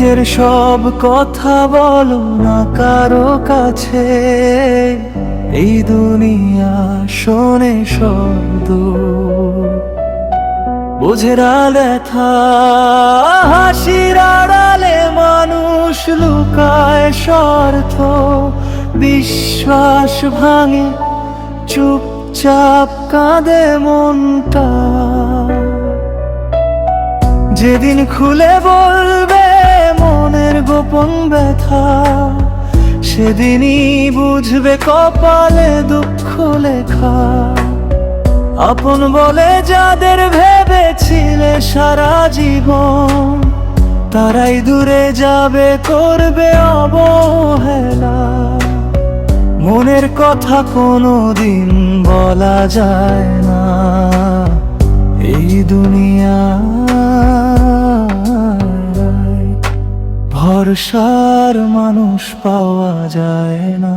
নিজের সব কথা বলো না কারও কাছে। এই দুনিয়া শোনে শব্দ। বোঝেরা ব্যথা, হাসির আড়ালে মানুষ লুকায় স্বার্থ। বিশ্বাস ভাঙে, চুপচাপ কাঁদে মনটা। যেদিন খুলে বলবে মনের গোপন ব্যথা। সেদিনই বুঝবে কপালে দুঃখ লেখা। আপন বলে যাদের ভেবেছিলে সারা জীবন, তারাই দূরে যাবে, করবে অবহেলা। মনের কথা কোনো দিন বলা যায় না। এই দুনিয়ায় ভরসার মানুষ পাওয়া যায় না।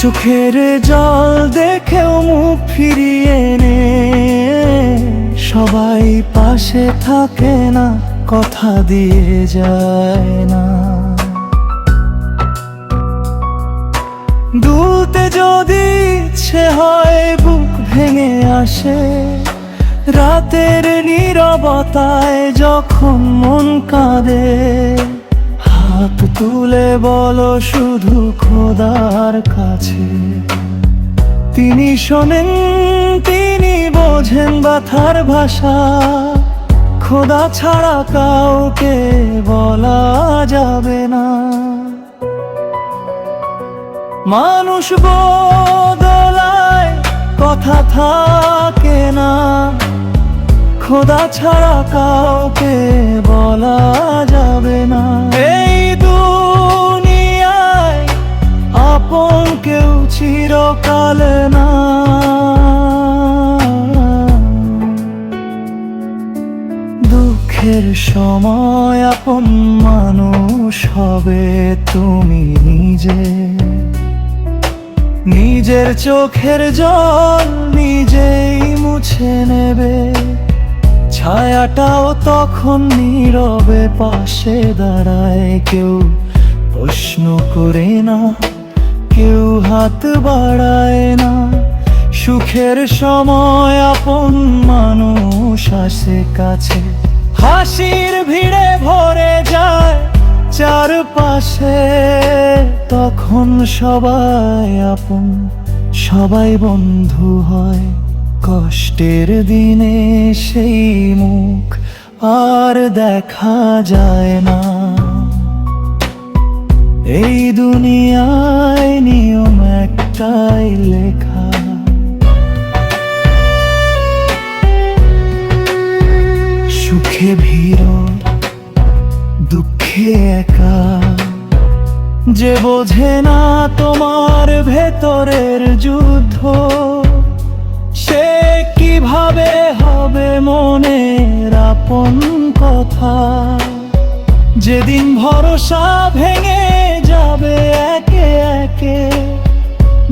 চোখের জল দেখেও মুখ ফিরিয়ে নে সবাই পাশে থাকে না, কথা দিয়ে যায় না। হয় বুক ভেঙে আসে। রাতের নীরবতায় যখন মন কাঁদে, হাত তুলে বলো শুধু খোদার কাছে। তিনি শোনেন, তিনি বোঝেন ব্যথার ভাষা। খোদা ছাড়া কাউকে বলা যাবে না। মানুষ বদলায় কথা থাকে না। খোদা ছাড়া কাউকে বলা যাবে না। এই দুনিয়ায় আপন কেউ চিরকাল না। দুঃখের সময় আপন মানুষ হবে তুমি নিজে। নিজের চোখের জল নিজেই মুছে নেবে। ছায়াটাও তখন নীরবে পাশে দাঁড়ায় কেউ। প্রশ্ন করে না, কেউ হাত বাড়ায় না। সুখের সময় আপন মানুষ আসে কাছে। হাসির ভিড়ে ভরে যায় চারপাশে তখন সবাই আপন, সবাই বন্ধু হয়। কষ্টের দিনে সেই মুখ আর দেখা যায় না। এই দুনিয়ায় নিয়ম একটাই লেখা। সুখে ভিড় যে বোঝে না তোমার ভেতরের যুদ্ধ, সে কীভাবে হবে মনের আপন কথা? যেদিন ভরসা ভেঙে যাবে একে একে,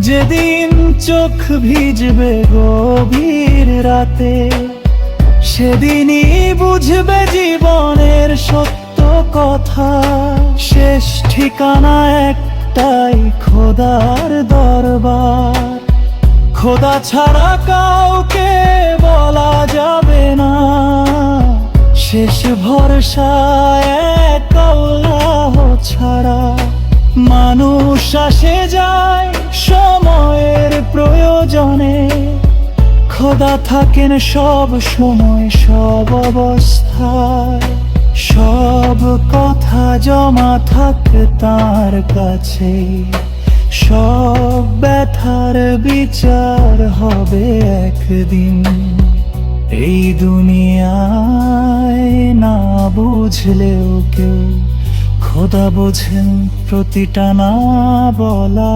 যেদিন চোখ ভিজবে গভীর রাতে, সেদিনই বুঝবে জীবনের সত্য। কথা, শেষ ঠিকানা একটাই, খোদার দরবার। খোদা ছাড়া কাউকে বলা যাবে না। শেষ ভরসা এক ছাড়া। মানুষ আসে যায় সময়ের প্রয়োজনে। খোদা থাকেন সব সময়, সব অবস্থায়। সব কথা জমা থাক তার কাছে, সব ব্যথার বিচার হবে একদিন। এই দুনিয়ায় না বুঝলেও কেউ, খোদা বোঝেন প্রতিটা না বলা